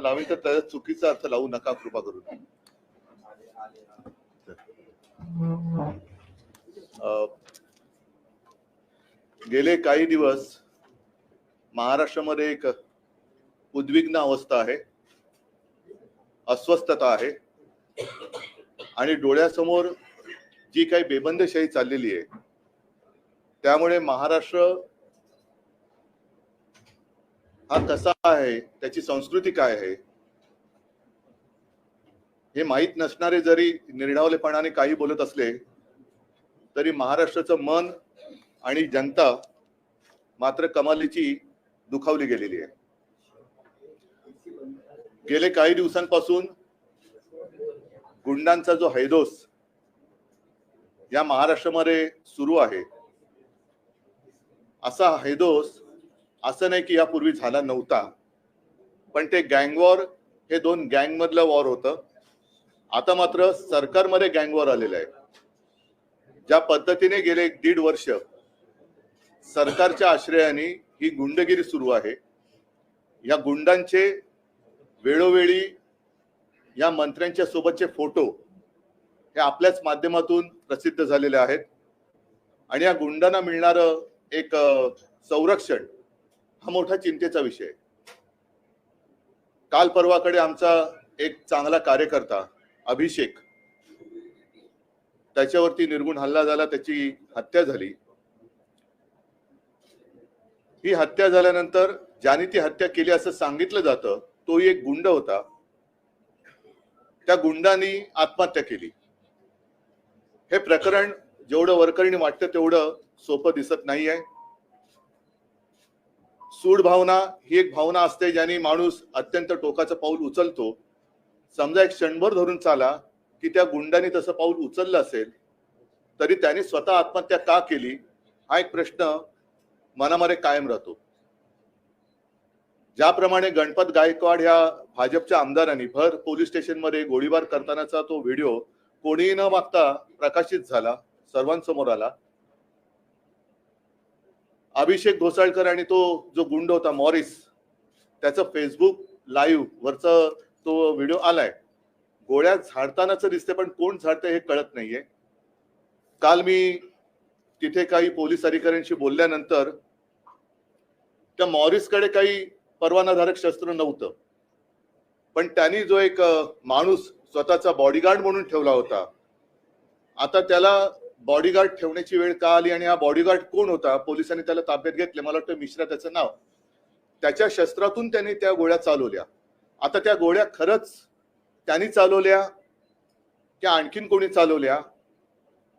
लावेल तर त्याचा चुकीचा अर्थ लावू नका कृपा करून. गेले काही दिवस महाराष्ट्रामध्ये एक उद्विग्न अवस्था आहे. अस्वस्थता आहे. आणि डोळ्यासमोर जी काही बेबंदशाही चाललेली आहे त्यामुळे महाराष्ट्र हा कसा आहे त्याची संस्कृती काय आहे? हे माहीत नसणारे जरी निर्णावलेपणाने काही बोलत असले तरी महाराष्ट्राचं मन आणि जनता मात्र कमालीची दुखावली गेलेली आहे. गेले काही दिवसांपासून गुंडांचा जो हैदोस या महाराष्ट्रामध्ये सुरू आहे असा हैदोस असं नाही की यापूर्वी झाला नव्हता. पण ते गँगवॉर हे दोन गँग मधलं वॉर होतं. आता मात्र सरकारमध्ये गँगवॉर आलेलं आहे. ज्या पद्धतीने गेले एक दीड वर्ष सरकारच्या आश्रयाने ही गुंडगिरी सुरू आहे. या गुंडांचे वेळोवेळी या मंत्र्यांच्या सोबतचे फोटो हे आपल्याच माध्यमातून प्रसिद्ध झालेले आहेत. आणि या गुंडांना मिळणारं एक संरक्षण हा मोठा चिंतेचा विषय आहे. काल परवाकडे आमचा एक चांगला कार्यकर्ता अभिषेक त्याच्यावरती निर्गुण हल्ला झाला त्याची हत्या झाली. ही हत्या झाल्यानंतर ज्याने ती हत्या केली असं सांगितलं जातं तोही एक गुंड होता. त्या गुंडांनी आत्महत्या केली. हे प्रकरण जेवढं वरकरणी वाटतं तेवढं सोपं दिसत नाहीये. सूड भावना ही एक भावना असते ज्याने माणूस अत्यंत टोकाचं पाऊल उचलतो. समजा एक क्षणभर धरून चाला की त्या गुंडाने तसं पाऊल उचललं असेल तरी त्याने स्वतः आत्महत्या का केली? हा एक प्रश्न मनामध्ये कायम राहतो. ज्याप्रमाणे गणपत गायकवाड ह्या भाजपच्या आमदारांनी भर पोलीस स्टेशनमध्ये गोळीबार करतानाचा तो व्हिडिओ कोणीही न मागता प्रकाशित झाला सर्वांसमोर आला. अभिषेक घोसाळकर आणि तो जो गुंड होता मॉरिस त्याचं फेसबुक लाईव्ह वरचा तो व्हिडिओ आलाय. गोळ्या झाडतानाच दिसते पण कोण झाडते हे कळत नाहीये. काल मी तिथे काही पोलीस अधिकाऱ्यांशी बोलल्यानंतर त्या मॉरिसकडे काही परवानाधारक शस्त्र नव्हतं. पण त्यांनी जो एक माणूस स्वतःचा बॉडीगार्ड म्हणून ठेवला होता आता त्याला बॉडीगार्ड ठेवण्याची वेळ का आली आणि हा बॉडीगार्ड कोण होता? पोलिसांनी त्याला ताब्यात घेतले. मला वाटतं मिश्रा त्याचं नाव. त्याच्या शस्त्रातून त्यांनी त्या गोळ्या चालवल्या. आता त्या गोळ्या खरंच त्यांनी चालवल्या त्या आणखीन कोणी चालवल्या?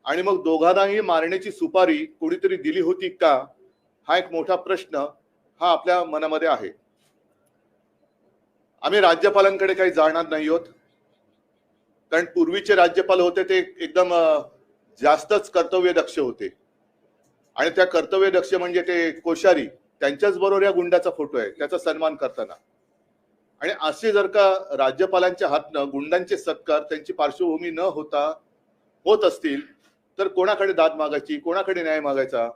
आणि मग दोघांनाही मारण्याची सुपारी कोणीतरी दिली होती का? हा एक मोठा प्रश्न हा आपल्या मनामध्ये आहे. आम्ही राज्यपालांकडे काही जाणार नाही आहोत. कारण पूर्वीचे राज्यपाल होते ते एकदम जास्तच कर्तव्यदक्ष होते. आणि त्या कर्तव्यदक्ष म्हणजे ते कोश्यारी त्यांच्याच बरोबर या गुंडाचा फोटो आहे त्याचा सन्मान करताना. आणि असे जर का राज्यपालांच्या हातनं गुंडांचे सत्कार त्यांची पार्श्वभूमी न होता होत असतील तर कोणाकडे दाद मागायची कोणाकडे न्याय मागायचा?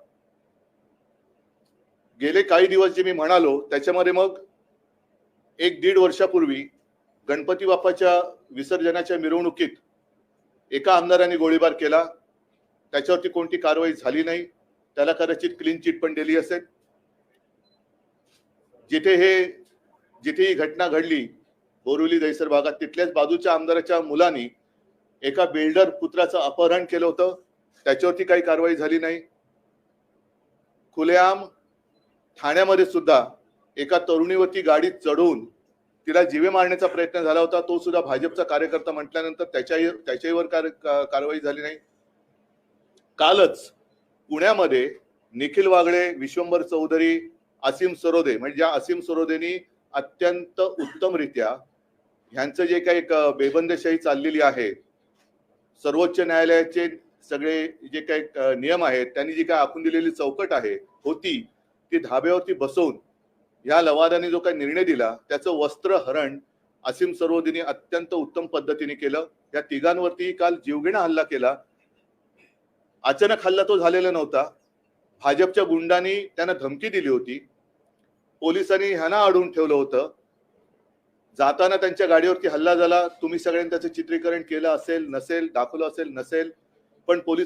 गेले काही दिवस जे मी म्हणालो त्याच्यामध्ये मग एक दीड वर्षापूर्वी गणपती बाप्पाच्या विसर्जनाच्या मिरवणुकीत एका आमदारांनी गोळीबार केला. त्याच्यावरती कोणती कारवाई झाली नाही त्याला कदाचित क्लीन चिट पण दिली असेल. जिथे हे जिथे ही घटना घडली बोरिवली दैसर भागात तिथल्याच बाजूच्या आमदाराच्या मुलांनी एका बिल्डर पुत्राचं अपहरण केलं होतं. त्याच्यावरती काही कारवाई झाली नाही. खुलेआम ठाण्यामध्ये सुद्धा एका तरुणीवरती गाडीत चढवून तिला जीवे मारण्याचा प्रयत्न झाला होता. तो सुद्धा भाजपचा कार्यकर्ता म्हटल्यानंतर त्याच्याही त्याच्यावर कार- कारवाई झाली नाही. कालच पुण्यामध्ये निखिल वागळे विश्वंभर चौधरी असीम सरोदे म्हणजे ज्या असीम सरोदेनी अत्यंत उत्तमरित्या ह्यांचं जे काही एक बेबंदशाही चाललेली आहे सर्वोच्च न्यायालयाचे सगळे जे काही नियम आहेत त्यांनी जी काय आखून दिलेली चौकट आहे होती ती धाब्यावरती बसवून या लवादाने जो काही निर्णय दिला त्याचं वस्त्र हरण असीम सरोदीने अत्यंत उत्तम पद्धतीने केलं. या तिघांवरती काल जीवघेणा हल्ला केला. अचानक हल्ला तो झालेला नव्हता. भाजपच्या गुंडांनी त्यांना धमकी दिली होती. पोलिसांनी ह्यांना अडवून ठेवलं होतं. जाताना त्यांच्या गाडीवरती हल्ला झाला. तुम्ही सगळ्यांनी त्याचं चित्रीकरण केलं असेल नसेल दाखवलं असेल नसेल. पण पोलीस